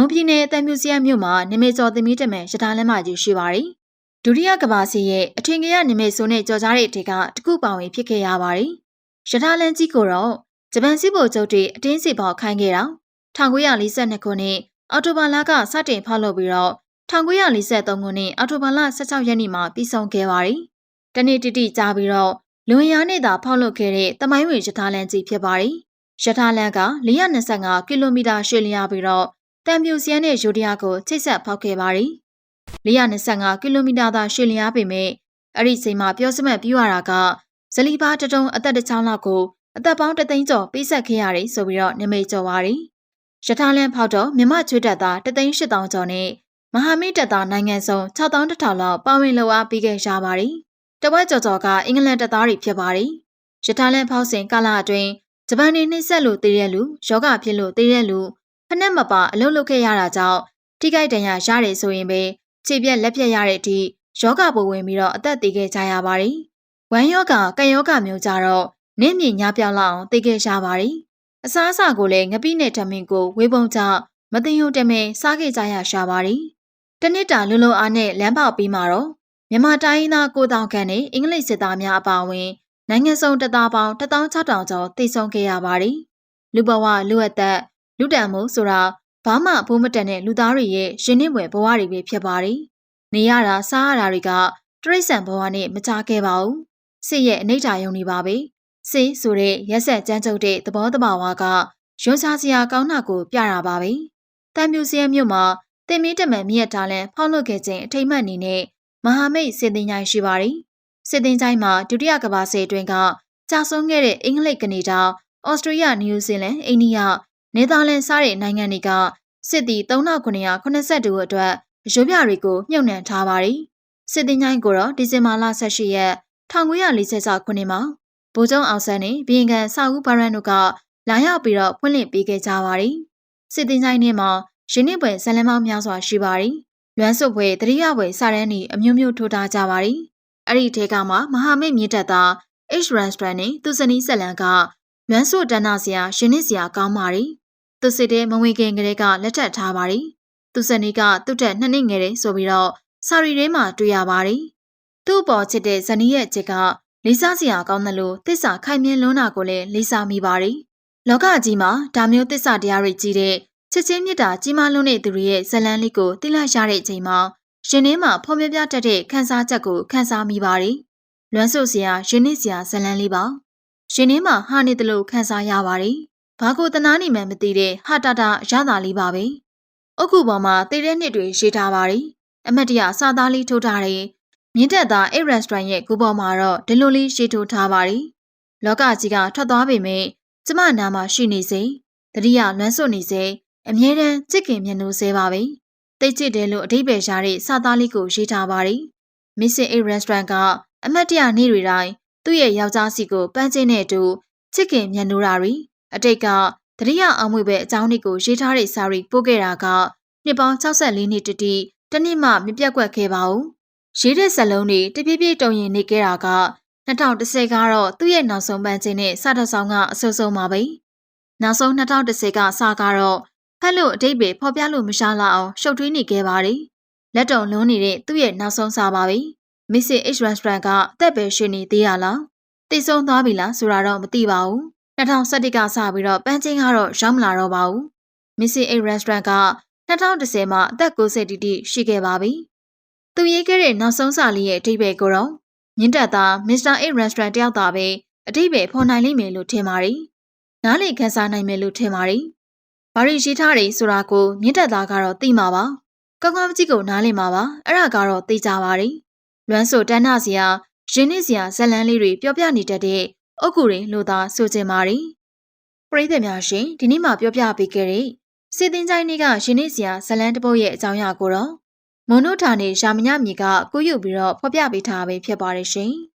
မွန်ပြည်နယ်တန်မြူစီယံမြို့မှာနမေကျော်သမီးတမန်ရထားလမ်းမကြီးရှိပါတယ်။ဒုတိယကမ္ဘာစစ်ရဲ့အထင်ကရနမေဆိုးနဲ့ကြော်ကြားတဲ့အထက်ကတခုပောင်ဝင်ဖြစ်ခဲ့ရပါတယ်။ရထားလမ်းကြီးကိုတော့ဂျပန်စစ်ဗိုလ်ချုပ်တွေအတင်းစစ်ပေါခိုင်းခဲ့တာ1942ခုနှစ်အော်တိုဘာလကစတင်ဖောက်လုပ်ပြီးတော့1943ခုနှစ်အော်တိုဘာလ16ရက်နေ့မှာပြီးဆုံးခဲ့ပါတယ်။တနေ့တိတိကြာပြီးတော့လွန်ရနဲ့သာဖောက်လုပ်ခဲ့တဲ့တမိုင်းဝင်ရထားလမ်းကြီးဖြစ်ပါတယ်။ရထားလမ်းက425ကီလိုမီတာရှည်လျားပြီးတော့ တန်ပြူစရန်နဲ့ယူရီးယားကိုချိတ်ဆက်ဖောက်ခဲ့ပါတယ်။425ကီလိုမီတာသာရှည်လျားပေမဲ့အဲ့ဒီချိန်မှာပြောစမှတ်ပြရတာကဇလီပါတတုံအသက်တစ်ချောင်းလောက်ကိုအသက်ပေါင်းတသိန်းကျော်ပေးဆက်ခဲ့ရတယ်ဆိုပြီးတော့နမိတ်ကျော်ပါတယ်။ရထားလမ်းဖောက်တော့မြမချွေးတက်သားတသိန်း၈000ကျော်နဲ့မဟာမိတ်တပ်သားနိုင်ငံစုံ6000လောက်ပါဝင်လောက်အားပေးခဲ့ရပါတယ်။တဝက်ကျော်ကျော်ကအင်္ဂလန်တပ်သားတွေဖြစ်ပါတယ်။ရထားလမ်းဖောက်စဉ်ကာလအတွင်းဂျပန်နေနှိမ့်ဆက်လို့တည်ရလူယောဂဖြစ်လို့တည်ရလူ ဖက်နဲ့မပါအလုပ်လုပ်ခဲ့ရတာကြောင့်ထိခိုက်ဒဏ်ရာရတယ်ဆိုရင်ပဲခြေပြက်လက်ပြက်ရတဲ့အထိယောဂပိုဝင်ပြီးတော့အသက်သေခဲ့ကြရပါတယ်။ဝမ်းယောဂကံယောဂမျိုးကြတော့နင့်မြညပြောင်းလောက်အောင်သေခဲ့ရပါတယ်။အစားအစာကိုလည်းငပိနဲ့ထမင်းကိုဝေပုံချမသိယုံတမဲစားခဲ့ကြရရှာပါတယ်။တနစ်တာလုံလုံအားနဲ့လမ်းပေါက်ပြီးမှတော့မြန်မာတိုင်းသားကိုတောင်ခန့်နဲ့အင်္ဂလိပ်စစ်သားများအပါအဝင်နိုင်ငံစုံတပ်သားပေါင်း16000ကျော်တိတ်ဆုံးခဲ့ရပါတယ်။လူဘဝလူအသက် လူတံမို့ဆိုတာဘာမှဘိုးမတန်တဲ့လူသားတွေရဲ့ရှင်နစ်ဝယ်ဘဝတွေပဲဖြစ်ပါတယ်။နေရတာစားရတာတွေကတရိษံဘဝနဲ့မကြခဲ့ပါဘူး။စစ်ရဲ့အနိဋ္ဌာယုံနေပါပဲ။စစ်ဆိုတဲ့ရက်ဆက်ကြမ်းကြုတ်တဲ့သဘောတဘာဝကရွှန်းစားစရာကောင်းတာကိုပြတာပါပဲ။တန်မြူစရဲမြို့မှာတင်မင်းတမန်မြက်ထားလန်ဖောက်လွတ်ခဲ့ခြင်းအထိမ့်မှတ်အနေနဲ့မဟာမိတ်စစ်တင်ချိုင်းရှိပါတယ်။စစ်တင်ချိုင်းမှာဒုတိယကမ္ဘာစစ်အတွင်းကကြာဆုံးခဲ့တဲ့အင်္ဂလိပ်ကနေဒါဩစတြေးလျနယူးဇီလန်အိန္ဒိယ နေသာလန်စားတဲ့နိုင်ငံတွေကစစ်သည်3982အတွက်ရုပ်ပြတွေကိုမြုပ်နှံထားပါတယ်။စစ်တင်ချိုင်းကိုတော့ဒီဇင်ဘာလ18ရက်1946ခုနှစ်မှာဗိုလ်ချုပ်အောင်ဆန်းနဲ့ဘီယင်ကန်စာဦးဘာရန်တို့ကလာရောက်ပြီးတော့ဖွင့်လှစ်ပေးခဲ့ကြပါတယ်။စစ်တင်ချိုင်းထဲမှာရင်းနှီးပွဲဇလန်မောင်းများစွာရှိပါတယ်။လွမ်းစုပ်ပွဲတရိယပွဲစာရန်ဤအမျိုးမျိုးထိုးထားကြပါတယ်။အဲ့ဒီထဲကမှမဟာမိတ်မြင့်တက်သား H Restaurant နဲ့သူစနီးဆက်လန်ကလွမ်းစုပ်တန်းနာစရာရင်းနှီးစရာကောင်းပါတယ်။ သူစစ်တဲ့မဝင်ခင်ကလေးကလက်ထပ်ထားပါတယ်။သူစနီးကသူ့ထက်နှစ်နှစ်ငယ်တယ်ဆိုပြီးတော့စာရီထဲမှာတွေ့ရပါတယ်။သူ့ပေါ်ချစ်တဲ့ဇနီးရဲ့ချစ်ကလေးစားစရာကောင်းတယ်လို့တစ္ဆာခိုင်မြဲလွန်းတာကိုလည်းလေးစားမိပါတယ်။လောကကြီးမှာဒါမျိုးတစ္ဆာတရားတွေကြီးတဲ့ချစ်ချင်းမြတ်တာကြီးမားလွန်းတဲ့သူတွေရဲ့ဇလန်းလေးကိုသိလိုက်ရတဲ့အချိန်မှာရှင်ထဲမှာဖော်ပြပြတတ်တဲ့ခန်းစားချက်ကိုခန်းစားမိပါတယ်။လွမ်းဆုပ်စရာရင်းနှီးစရာဇလန်းလေးပါ။ရှင်ထဲမှာဟာနေတယ်လို့ခန်းစားရပါတယ်။ ဘာကိုတနာနေမှမသိတဲ့ဟာတာတာရတာလေးပါပဲ။အုတ်ခုပေါ်မှာတည်တဲ့နှစ်တွေရေးထားပါတယ်။အမတ်တရစာသားလေးထိုးထားတယ်။မြင့်တက်သားအိတ်ရက်စတိုရန့်ရဲ့ကူပေါ်မှာတော့ဒီလိုလေးရေးထိုးထားပါတယ်။လောကကြီးကထွက်သွားပေမဲ့ကျမနာမှာရှိနေစေ။တတိယလွမ်းဆွနေစေအမြဲတမ်းချစ်ခင်မျက်နှာဆဲပါပဲ။တိတ်ချစ်တယ်လို့အဓိပ္ပာယ်ရှားတဲ့စာသားလေးကိုရေးထားပါတယ်။ Missing A Restaurant ကအမတ်တရနေ့တွေတိုင်းသူ့ရဲ့ယောက်ျားစီကိုပန်းချင်းနဲ့အတူချစ်ခင်မျက်နှာရာတွေ အတိတ်ကတတိယအောင်မွေပဲအကြောင်းတွေကိုရေးထားတဲ့စာရီပို့ခဲ့တာကနှစ်ပေါင်း64နှစ်တတိတနည်းမှမပြတ်ကွက်ခဲ့ပါဘူး။ရေးတဲ့ဇလုံးတွေတပြည့်ပြည့်တုံရင်နေခဲ့တာက2010ကတော့သူ့ရဲ့နောက်ဆုံးပန်းချင်းနဲ့စတဆောင်ကအဆိုးဆုံးပါပဲ။နောက်ဆုံး2010ကစကတော့ဖက်လို့အတိတ်ပဲဖော်ပြလို့မရှားလောက်အောင်ရှုပ်ထွေးနေခဲ့ပါတယ်။လက်တုံလုံးနေတဲ့သူ့ရဲ့နောက်ဆုံးစာပါပဲ။ Mrs. H Restaurant ကအသက်ပဲရှင်နေသေးရလား။တိတ်ဆုံးသွားပြီလားဆိုတာတော့မသိပါဘူး။ 2011ကစပြီးတော့ပန်းချင်းကတော့ရောက်မလာတော့ပါဘူး။ Mrs. H Restaurant က2010မှာအသက်90တိတိရှိခဲ့ပါပြီ။သူရေးခဲ့တဲ့နောက်ဆုံးစာလေးရဲ့အတိတ်ပဲကိုတော့မြင့်တက်သား Mr. A Restaurant တယောက်သာပဲအတိတ်ပဲဖော်နိုင်လိမ့်မယ်လို့ထင်ပါတယ်။နားလေခန်းစားနိုင်မယ်လို့ထင်ပါတယ်။ဘာရီရှိထားတယ်ဆိုတာကိုမြင့်တက်သားကတော့သိမှာပါ။ကောင်းကောင်းကြည့်ကိုနားလည်မှာပါ။အဲ့ဒါကတော့သိကြပါတယ်။လွမ်းဆိုတန်းနာစရာရင်းနှီးစရာဇလန်းလေးတွေပြောပြနေတတ်တဲ့ အုတ်ကူတွေလို့သာဆိုချင်ပါတယ်။ပရိသတ်များရှင်ဒီနေ့မှပြောပြပေးခဲ့တဲ့စေတင်ချိုင်းလေးကရင်းနှီးစရာဇလန်းတစ်ပုတ်ရဲ့အကြောင်းအရာကိုတော့မွန်တို့ဌာနေရှာမညမြေကကိုယူပြီးတော့ဖော်ပြပေးထားပဲဖြစ်ပါတယ်ရှင်။